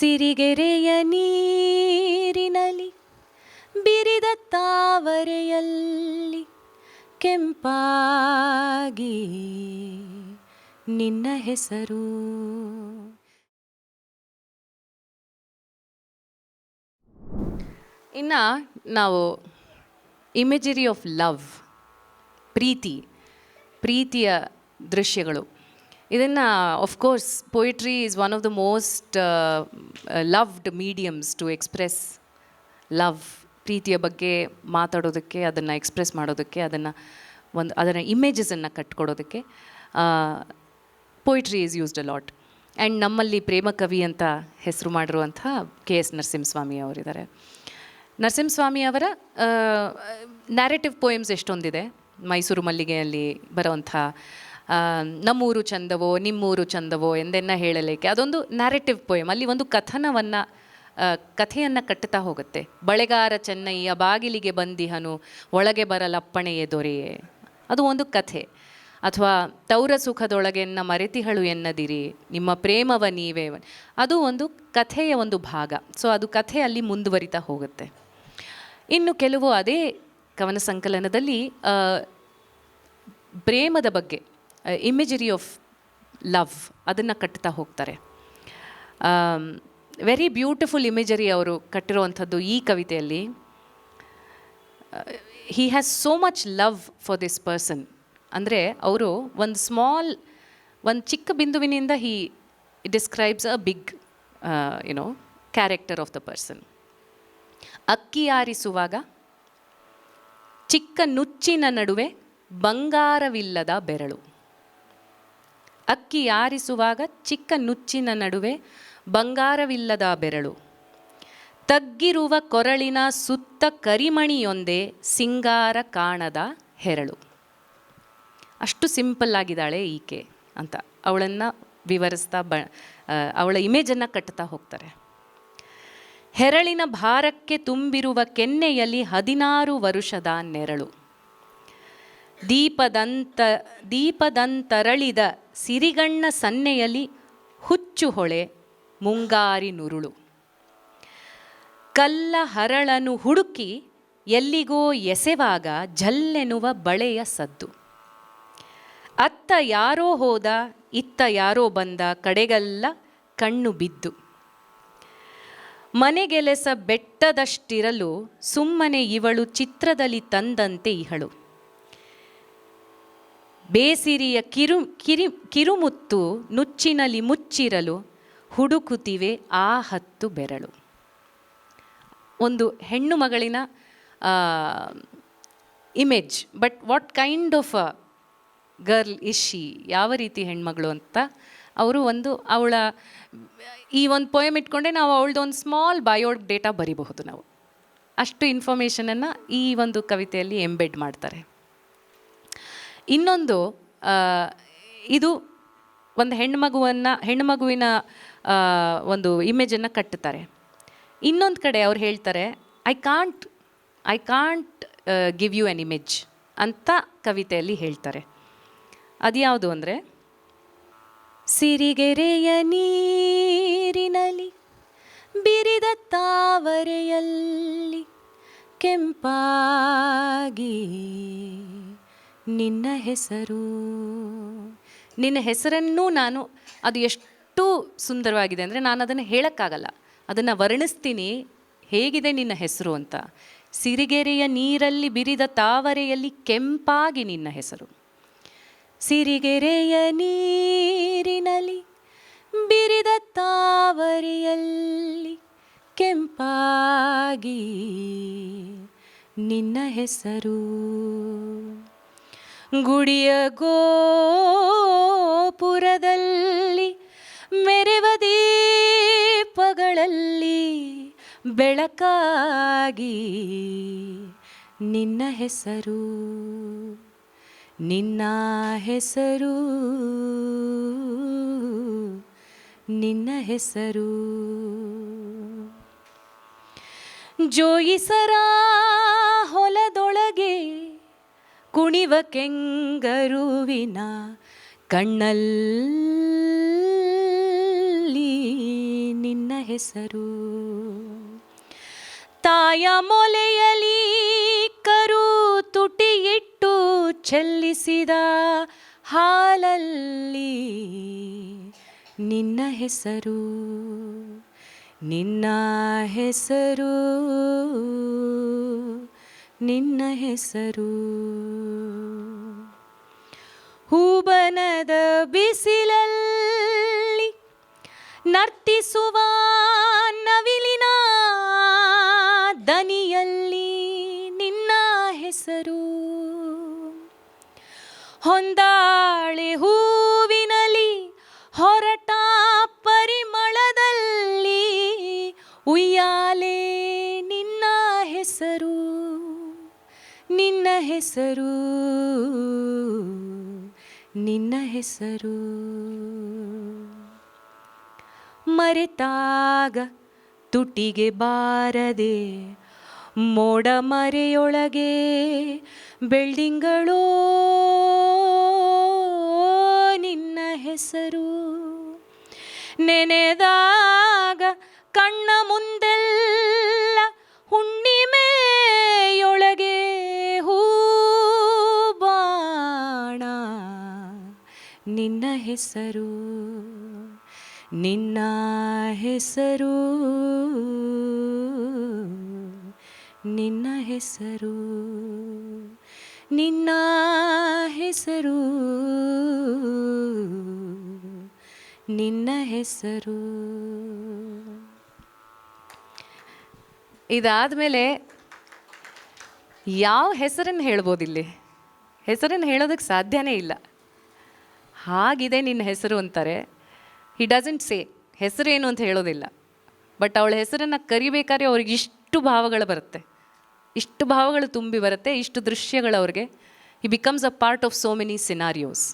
ಸಿರಿಗೆರೆಯ ನೀರಿನಲ್ಲಿ, ಬಿರಿದ ತಾವರೆಯಲ್ಲಿ ಕೆಂಪಾಗಿ ನಿನ್ನ ಹೆಸರು. ಇನ್ನು ನಾವು ಇಮೇಜರಿ ಆಫ್ ಲವ್ ಪ್ರೀತಿ, ಪ್ರೀತಿಯ ದೃಶ್ಯಗಳು. ಇದನ್ನು course poetry is one of the most loved mediums to express love ಪ್ರೀತಿಯ ಬಗ್ಗೆ ಮಾತಾಡೋದಕ್ಕೆ, ಅದನ್ನು ಎಕ್ಸ್ಪ್ರೆಸ್ ಮಾಡೋದಕ್ಕೆ, ಅದನ್ನು ಒಂದು ಅದರ ಇಮೇಜಸನ್ನು ಕಟ್ಕೊಡೋದಕ್ಕೆ poetry is used a lot and ನಮ್ಮಲ್ಲಿ ಪ್ರೇಮ ಕವಿ ಅಂತ ಹೆಸರು ಮಾಡಿರುವಂಥ ಕೆ ಎಸ್ ನರಸಿಂಹಸ್ವಾಮಿ ಅವರಿದ್ದಾರೆ. ನರಸಿಂಹಸ್ವಾಮಿ ಅವರ ನ್ಯಾರೇಟಿವ್ ಪೋಯಮ್ಸ್ ಎಷ್ಟೊಂದಿದೆ? ಮೈಸೂರು ಮಲ್ಲಿಗೆಯಲ್ಲಿ ಬರೋವಂಥ ನಮ್ಮೂರು ಚಂದವೋ, ನಿಮ್ಮೂರು ಚಂದವೋ ಎಂದೆನ್ನ ಹೇಳಲಿಕ್ಕೆ ಅದೊಂದು ನ್ಯಾರೆಟಿವ್ ಪೋಯಮ್ ಅಲ್ಲಿ ಒಂದು ಕಥನವನ್ನು ಕಥೆಯನ್ನು ಕಟ್ಟುತ್ತಾ ಹೋಗುತ್ತೆ. ಬಳೆಗಾರ ಚೆನ್ನಯ್ಯ, ಬಾಗಿಲಿಗೆ ಬಂದಿಹನು, ಒಳಗೆ ಬರಲಪ್ಪಣೆಯೇ ದೊರೆಯೇ? ಅದು ಒಂದು ಕಥೆ. ಅಥವಾ, ತೌರ ಸುಖದೊಳಗೆನ್ನ ಮರೆತಿಹಳು ಎನ್ನದಿರಿ, ನಿಮ್ಮ ಪ್ರೇಮವ ನೀವೇ ಅದು ಒಂದು ಕಥೆಯ ಒಂದು ಭಾಗ. ಸೊ ಅದು ಕಥೆ ಅಲ್ಲಿ ಮುಂದುವರಿತಾ ಹೋಗುತ್ತೆ. ಇನ್ನು ಕೆಲವು ಅದೇ ಕವನ ಸಂಕಲನದಲ್ಲಿ ಪ್ರೇಮದ ಬಗ್ಗೆ. ಇಮೇಜರಿ ಆಫ್ ಲವ್ ಅದನ್ನು ಕಟ್ತಾ ಹೋಗ್ತಾರೆ. ವೆರಿ ಬ್ಯೂಟಿಫುಲ್ ಇಮೇಜರಿ ಅವರು ಕಟ್ಟಿರುವಂಥದ್ದು ಈ ಕವಿತೆಯಲ್ಲಿ. He has so much love for this person ಅಂದರೆ ಅವರು ಒಂದು ಸ್ಮಾಲ್ ಒಂದು ಚಿಕ್ಕ ಬಿಂದುವಿನಿಂದ he describes a big you know character of the person ಅಕ್ಕಿ ಆರಿಸುವಾಗ ಚಿಕ್ಕ ನುಚ್ಚಿನ ನಡುವೆ ಬಂಗಾರವಿಲ್ಲದ ಬೆರಳು. ಅಕ್ಕಿ ಆರಿಸುವಾಗ ಚಿಕ್ಕ ನುಚ್ಚಿನ ನಡುವೆ ಬಂಗಾರವಿಲ್ಲದ ಬೆರಳು. ತಗ್ಗಿರುವ ಕೊರಳಿನ ಸುತ್ತ ಕರಿಮಣಿಯೊಂದೇ ಸಿಂಗಾರ ಕಾಣದ ಹೆರಳು. ಅಷ್ಟು ಸಿಂಪಲ್ ಆಗಿದ್ದಾಳೆ ಈಕೆ ಅಂತ ಅವಳನ್ನು ವಿವರಿಸ್ತಾ ಬ ಅವಳ ಇಮೇಜನ್ನು ಕಟ್ತಾ ಹೋಗ್ತಾರೆ. ಹೆರಳಿನ ಭಾರಕ್ಕೆ ತುಂಬಿರುವ ಕೆನ್ನೆಯಲ್ಲಿ ಹದಿನಾರು ವರುಷದ ನೆರಳು. ದೀಪದಂತ, ದೀಪದಂತರಳಿದ ಸಿರಿಗಣ್ಣ ಸನ್ನೆಯಲ್ಲಿ ಹುಚ್ಚು ಹೊಳೆ, ಮುಂಗಾರಿ ನುರುಳು. ಕಲ್ಲ ಹರಳನು ಹುಡುಕಿ ಎಲ್ಲಿಗೋ ಎಸೆವಾಗ ಜಲ್ಲೆನುವ ಬಳೆಯ ಸದ್ದು. ಅತ್ತ ಯಾರೋ ಹೋದ, ಇತ್ತ ಯಾರೋ ಬಂದ ಕಡೆಗೆಲ್ಲ ಕಣ್ಣು ಬಿದ್ದು. ಮನೆಗೆಲೆಸ ಬೆಟ್ಟದಷ್ಟಿರಲು ಸುಮ್ಮನೆ ಇವಳು ಚಿತ್ರದಲ್ಲಿ ತಂದಂತೆ ಇಹಳು. ಬೇಸಿರಿಯ ಕಿರು, ಕಿರಿ, ಕಿರುಮುತ್ತು ನುಚ್ಚಿನಲ್ಲಿ ಮುಚ್ಚಿರಲು ಹುಡುಕುತ್ತಿವೆ, ಆ ಹತ್ತು ಬೆರಳು. ಒಂದು ಹೆಣ್ಣು ಮಗಳಿನ image but what kind of a girl is she ಯಾವ ರೀತಿ ಹೆಣ್ಮಗಳು ಅಂತ ಅವರು ಒಂದು ಅವಳ, ಈ ಒಂದು ಪೊಯಮ್ ಇಟ್ಕೊಂಡೆ ನಾವು ಅವಳದ್ದು ಒಂದು ಸ್ಮಾಲ್ ಬಯೋ ಡೇಟಾ ಬರಿಬಹುದು ನಾವು. ಅಷ್ಟು ಇನ್ಫಾರ್ಮೇಷನನ್ನು ಈ ಒಂದು ಕವಿತೆಯಲ್ಲಿ ಎಂಬೆಡ್ ಮಾಡ್ತಾರೆ. ಇನ್ನೊಂದು ಇದು ಒಂದು ಹೆಣ್ಮಗುವನ್ನು, ಹೆಣ್ಮಗುವಿನ ಒಂದು ಇಮೇಜನ್ನು ಕಟ್ಟುತ್ತಾರೆ. ಇನ್ನೊಂದು ಕಡೆ ಅವ್ರು ಹೇಳ್ತಾರೆ I can't I can't give you an image ಅಂತ ಕವಿತೆಯಲ್ಲಿ ಹೇಳ್ತಾರೆ. ಅದ್ಯಾವುದು ಅಂದರೆ, ಸಿರಿಗೆರೆಯ ನೀರಿನಲಿ ಬಿರಿದ ತಾವರೆಯಲ್ಲಿ ಕೆಂಪಾಗಿ ನಿನ್ನ ಹೆಸರು. ನಿನ್ನ ಹೆಸರನ್ನು ನಾನು, ಅದು ಎಷ್ಟು ಸುಂದರವಾಗಿದೆ ಅಂದರೆ ನಾನು ಅದನ್ನು ಹೇಳೋಕ್ಕಾಗಲ್ಲ. ಅದನ್ನು ವರ್ಣಿಸ್ತೀನಿ. ಹೇಗಿದೆ ನಿನ್ನ ಹೆಸರು ಅಂತ. ಸಿರಿಗೆರೆಯ ನೀರಲ್ಲಿ ಬಿರಿದ ತಾವರೆಯಲ್ಲಿ ಕೆಂಪಾಗಿ ನಿನ್ನ ಹೆಸರು. ಸಿರಿಗೆರೆಯ ನೀರಿನಲ್ಲಿ ಬಿರಿದ ತಾವರೆಯಲ್ಲಿ ಕೆಂಪಾಗಿ ನಿನ್ನ ಹೆಸರು. ಗುಡಿಯ ಗೋಪುರದಲ್ಲಿ ಮೆರೆವ ದೀಪಗಳಲ್ಲಿ ಬೆಳಕಾಗಿ ನಿನ್ನ ಹೆಸರು ನಿನ್ನ ಹೆಸರು ನಿನ್ನ ಹೆಸರು. ಜೋಯಿಸರ ಕುಣಿವ ಕೆಂಗರುವಿನ ಕಣ್ಣಲ್ಲಿ ನಿನ್ನ ಹೆಸರು. ತಾಯ ಮೊಲೆಯಲಿ ಕರು ತುಟಿಯಿಟ್ಟು ಚೆಲ್ಲಿಸಿದ ಹಾಲಲ್ಲಿ ನಿನ್ನ ಹೆಸರು. ನಿನ್ನ ಹೆಸರು. ನಿನ್ನ ಹೆಸರು. ಹೂಬನದ ಬಿಸಿಲಲ್ಲಿ ನರ್ತಿಸುವ ನವಿಲಿನ ದನಿಯಲ್ಲಿ ನಿನ್ನ ಹೆಸರು. ಹೊಂದಾಳೆ ಹೂವಿನಲಿ ಹೆಸರು? ನಿನ್ನ ಹೆಸರು? ಮರೆತಾಗ ತುಟಿಗೆ ಬಾರದೆ ಮೋಡ ಮರೆಯೊಳಗೆ ನಿನ್ನ ಹೆಸರು? ನೆನೆದಾಗ ಕಣ್ಣ ಮುಂದೆಲ್ಲ ಹುಣ್ಣಿಮೆಯೊಳಗೆ ನಿನ್ನ ಹೆಸರು ನಿನ್ನ ಹೆಸರು ನಿನ್ನ ಹೆಸರು ನಿನ್ನ ಹೆಸರು ನಿನ್ನ ಹೆಸರು. ಇದಾದಮೇಲೆ ಯಾವ ಹೆಸರನ್ನು ಹೇಳ್ಬೋದಿಲ್ಲಿ? ಹೆಸರನ್ನು ಹೇಳೋದಕ್ಕೆ ಸಾಧ್ಯನೇ ಇಲ್ಲ. ಹಾಗಿದೆ ನಿನ್ನ ಹೆಸರು ಅಂತಾರೆ. ಹಿ ಡಸಂಟ್ ಸೇ ಏನು ಅಂತ ಹೇಳೋದಿಲ್ಲ. ಬಟ್ ಅವಳ ಹೆಸರನ್ನು ಕರಿಬೇಕಾದ್ರೆ ಅವ್ರಿಗೆ ಇಷ್ಟು ಭಾವಗಳು ಬರುತ್ತೆ. ಇಷ್ಟು ಭಾವಗಳು ತುಂಬಿ ಬರುತ್ತೆ, ಇಷ್ಟು ದೃಶ್ಯಗಳು ಅವ್ರಿಗೆ. He becomes a part of so many scenarios